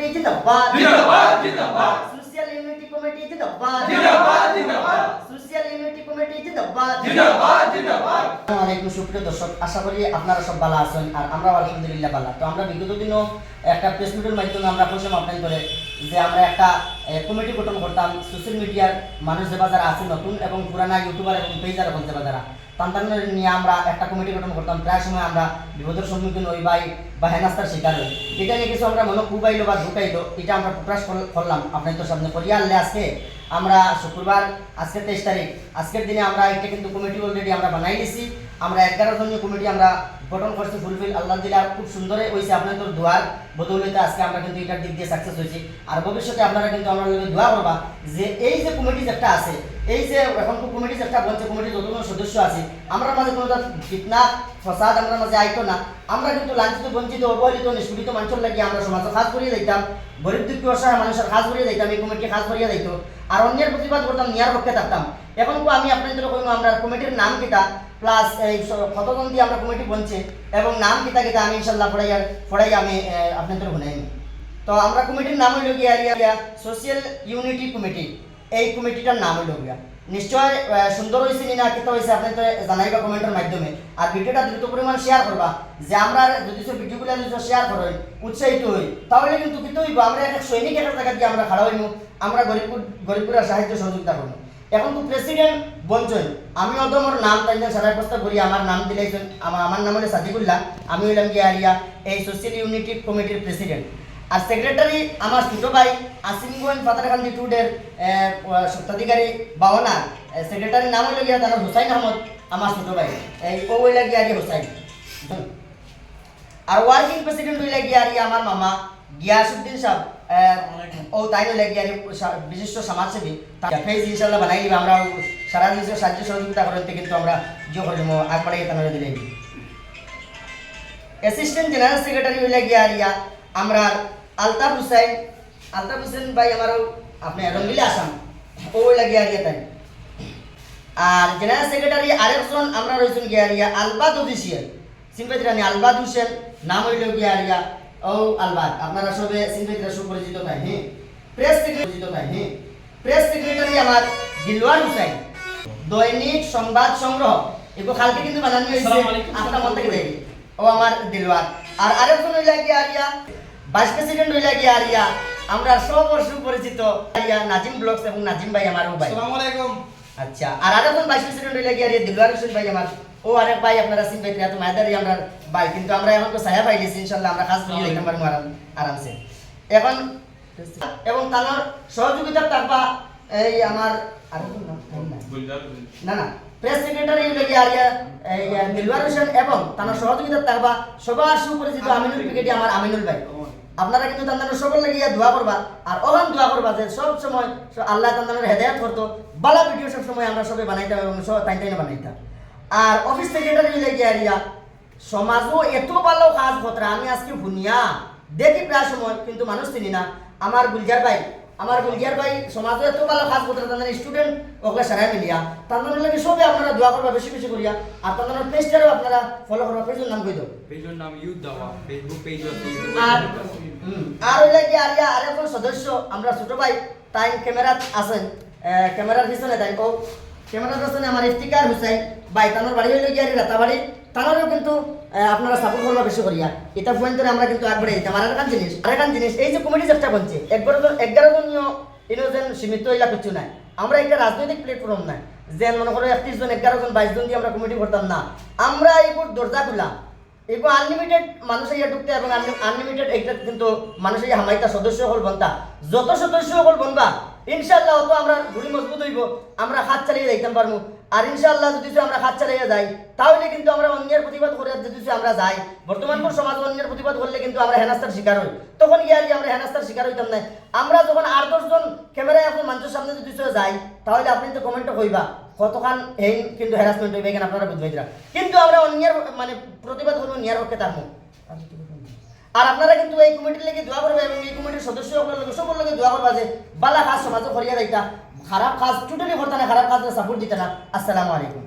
Committee জিন্দাবাদ জিন্দাবাদ জিন্দাবাদ সোশ্যাল ইউনিটি কমিটি জিন্দাবাদ জিন্দাবাদ জিন্দাবাদ সোশ্যাল ইউনিটি কমিটি জিন্দাবাদ। জিন্দাবাদ জিন্দাবাদ। আসসালামু আলাইকুম সুপ্রিয় দর্শক আশা করি আপনারা সব ভালো আছেন আর আমরাও আলহামদুলিল্লাহ ভালো। তো আমরা বিগত দিনও একটা প্রেস মিটের মাধ্যমে আমরা বলছিলাম আপনার করে যে আমরা একটা কমিটি গঠন করতাম সোশ্যাল মিডিয়ার মানুষ যে বাজার আছে নতুন এবং পুরানা ইউটিউবার এবং পেজার এখন যে বাজারা তান্তানের নিয়ে আমরা একটা কমিটি গঠন করতাম। প্রায় সময় আমরা বিপদের সম্মুখীন হই বা হেনাস্তার শিকার হই। এটা নিয়ে কিছু আমরা মনে কুবাইলো বা ঢুকাইলো এটা আমরা প্রকাশ কর- করলাম। আপনাদের সামনে করিয়া আনলে আজকে আমরা শুক্রবার আজকে তেইশ তারিখ। আজকের দিনে আমরা একটা কিন্তু কমিটি অলরেডি আমরা বানাই নিছি আমরা এগারো জনীয় কমিটি আমরা গঠন করছি ফুলফিল আল্লাহ দিলা। খুব সুন্দরে হয়েছে আপনাদের দোয়ার। বদৌলিতে আজকে আমরা কিন্তু এটার দিক দিয়ে সাকসেস হয়েছি। আর ভবিষ্যতে আপনারা কিন্তু আমরা দোয়া করবা যে এই যে কমিটি একটা আছে এই যে এখন কমিটি যেটা বলছে কমিটির যতগুলো সদস্য আছে, আমরা মাঝে কোনো ফিতনা ফসাদ আমরা মাঝে আইতো না। আমরা কিন্তু লাঞ্ছিত, বঞ্চিত, অবহেলিত, নিষ্পীড়িত মানুষের লাগিয়ে আমরা সমাজ খাস করিয়ে দিতাম, গরিব, দুঃখী, অসহায় মানুষের খাস করিয়ে দিতাম, এই কমিটি খাস করিয়ে দিত আর অন্যের প্রতিবাদ করতাম, নিয়ার পক্ষে থাকতাম। এখন তো আমি আপনাদের কইম, আমরা কমিটির নাম কিতা প্লাস এই কতজন দিয়ে আমরা কমিটি বনছে, এবং নাম কিতা কিতা আমি ইনশাল্লাহ পড়াই পড়াই আমি আপনাদের শুনাই তো আমরা কমিটির নাম হইল গিয়া সোশ্যাল ইউনিটি কমিটি এই কমিটিটার নাম হইল গিয়া নিশ্চয় সুন্দর হয়েছে নি না, কিতা হয়েছে আপনি তো জানাইবা কমেন্টের মাধ্যমে। আর ভিডিওটা দ্রুত পরিমাণ শেয়ার করবা। যে আমরা যদি ভিডিওগুলো যদি শেয়ার করেন, উৎসাহিত হই, তাহলে কিন্তু কিতো হইব। আমরা এক সৈনিক একটা জায়গা দিয়ে আমরা খাড়া হইমু। আমরা গরিবপুর, গরিবপুরের সাহায্য সহযোগিতা করব এখন তো প্রেসিডেন্ট বলছেন আমি অত আমার নাম তাই সারা প্রস্তাব করি, আমার নাম দিলেছেন আমার আমার নাম হলো সাদিকুল্লাহ। আমি হইলাম গিয়া আরিয়া, এই সোশ্যাল ইউনিটি কমিটির প্রেসিডেন্ট আর সেক্রেটারি আমার ছোট ভাই আসিমগঞ্জ পাতারকান্দি টুডের সত্ত্বাধিকারী বাহনা সেক্রেটারির নাম হইল গিয়া তার হুসাইন আহমদ, আমার ছোট ভাই। এই ও হইলা গিয়া আরিয়া হুসাইন। আর ওয়ার্কিং প্রেসিডেন্ট হইলা গিয়া আরিয়া আমার মামা গিয়াসুদ্দিন সাহেব ও তাই হইলে গিয়া আরিয়া বিশিষ্ট সমাজসেবী। ফেজ ইনশাল্লাহ বানাই দিবা, আমরা সারা দেশের সাহায্য সহযোগিতা করতে কিন্তু আমরা যে করিম আগবাড়াই তাহলে দিলে অ্যাসিস্ট্যান্ট জেনারেল সেক্রেটারি হইলে গিয়া আরিয়া আমরা আলতাফ হুসাইন আলতাফ হুসেন ভাই আমারও আপনি রঙ্গিলা আসাম। ও হইলা গিয়া তাই। আর জেনারেল সেক্রেটারি আরেকজন আমরা রয়েছেন গিয়ারিয়া আলবাদ অফিসিয়াল সিনপেত রানী আলবাদ হোসেন নাম হইল গিয়ারিয়া ও আলবাদ আপনারা সবে সিনপেত সুপরিচিত তাই হ্যাঁ প্রেস সেক্রেটারি তাই হ্যাঁ প্রেস সেক্রেটারি আমার দিলওয়ার হুসাইন। দৈনিক সংবাদ সংগ্রহ। এগুলো কালকে কিন্তু বানানো হয়েছে। আপনার মন থেকে দেখি ও আমার দিলওয়ার আর আরেকজন হইলা গিয়ারিয়া ভাইস প্রেসিডেন্ট হইলা গিয়ারিয়া আমরা সব সুপরিচিত আরিয়া নাজিম ব্লগস এবং নাজিম ভাই আমারও ভাই। আসসালামু আলাইকুম। আচ্ছা আর আরেকজন ভাইস প্রেসিডেন্ট হইলে গিয়ে দিলওয়ার হোসেন ভাই আমার। ও আরেক ভাই আপনারা সিন ভাই তো মায়েদারি আমরা ভাই কিন্তু আমরা এখন তো ছায়া পাই গেছি আমরা কাজ করি পারব আরাম আরামসে। এখন এবং তার সহযোগিতা থাকবা এই আমার নাই। না না প্রেস সেক্রেটারি গিয়ে আরিয়া হোসেন এবং তার সহযোগিতা থাকবা সবার সুপরিচিত আমিনুল পিকেটি আমার আমিনুল ভাই। আপনারা কিন্তু তান্দানের সকল লাগিয়া দোয়া করবা, আর অহন দোয়া করবা যে সব সময় আল্লাহ তান্দানের হেদায়ত করতো। বালা ভিডিও সব সময় আমরা সবাই বানাইতাম এবং সব তাই তাই বানাইতাম। আর অফিস সেক্রেটারি গিয়া আরিয়া, সমাজও এত ভালো কাজ করতে, আমি আজকে ভুনিয়া দেখি প্রায় সময়, কিন্তু মানুষ চিনি না। আমার গুলজার ভাই আমার গুলজার ভাই সমাজও এত ভালো কাজ করতে তাদের স্টুডেন্ট ওগুলো সারাই মিলিয়া। তাদের লাগে সবে আপনারা দোয়া করবা বেশি বেশি করিয়া আর তাদের পেজটারও আপনারা ফলো করবা পেজের নাম কই দাও? পেজের নাম ইউথ দাওয়া ফেসবুক পেজ আর আর হইলে কি আর ইয়া আরেকজন সদস্য আমরা ছোট ভাই তাই ক্যামেরাত আছেন ক্যামেরার পিছনে তাই ও ক্যামেরার পিছনে আমার ইফতিকার হুসাইন ভাই তানোর বাড়ি হইলে গিয়ে রাতাবাড়ি। তানোরও কিন্তু আপনারা সাপোর্ট করবা বেশি করিয়া। এটা পয়েন্ট করে আমরা কিন্তু আগবাড়ে দিতাম। আর একটা জিনিস আর একটা জিনিস, এই যে কমিটি চেষ্টা করছে জন এগারো জনীয় ইনোজেন সীমিত হইলা কিছু নাই। আমরা একটা রাজনৈতিক প্ল্যাটফর্ম নাই যে মনে করো একত্রিশ জন, এগারো জন, বাইশ জন দিয়ে আমরা কমিটি করতাম না। আমরা এইগুলো দরজা খুলাম এগুলো আনলিমিটেড মানুষ ইয়া ঢুকতে এবং আনলিমিটেড এইটা কিন্তু মানুষ ইয়া হামাইতা সদস্য হল বনতা। যত সদস্য হল বনবা ইনশাল্লাহ অত আমরা ঘুরি মজবুত হইব আমরা হাত চালিয়ে যাইতাম পারব আর ইনশাল্লাহ যদি আমরা হাত চালিয়ে যাই তাহলে কিন্তু আমরা অন্যের প্রতিবাদ করে যদি আমরা যাই বর্তমান কোন সমাজ অন্যের প্রতিবাদ করলে কিন্তু আমরা হেনাস্তার শিকার হই। তখন গিয়ে আর কি আমরা হেনাস্তার শিকার হইতাম না? আমরা যখন আট দশজন ক্যামেরায় এখন মানুষের সামনে যদি যাই তাহলে আপনি তো কমেন্টে কইবা কতখান এই কিন্তু হ্যারাসমেন্ট হইবে এখানে আপনারা বুঝবাইরা কিন্তু আমরা অন্যের মানে প্রতিবাদ করব নিয়ার পক্ষে থাকব। আর আপনারা কিন্তু এই কমিটির লেগে দোয়া করবে এবং এই কমিটির সদস্য আপনার সকল লেগে দোয়া করবা যে বালা কাজ সমাজে করিয়া যাইতা। খারাপ কাজ, টোটালি করতে না খারাপ কাজ সাপোর্ট দিতে না। আসসালামু আলাইকুম।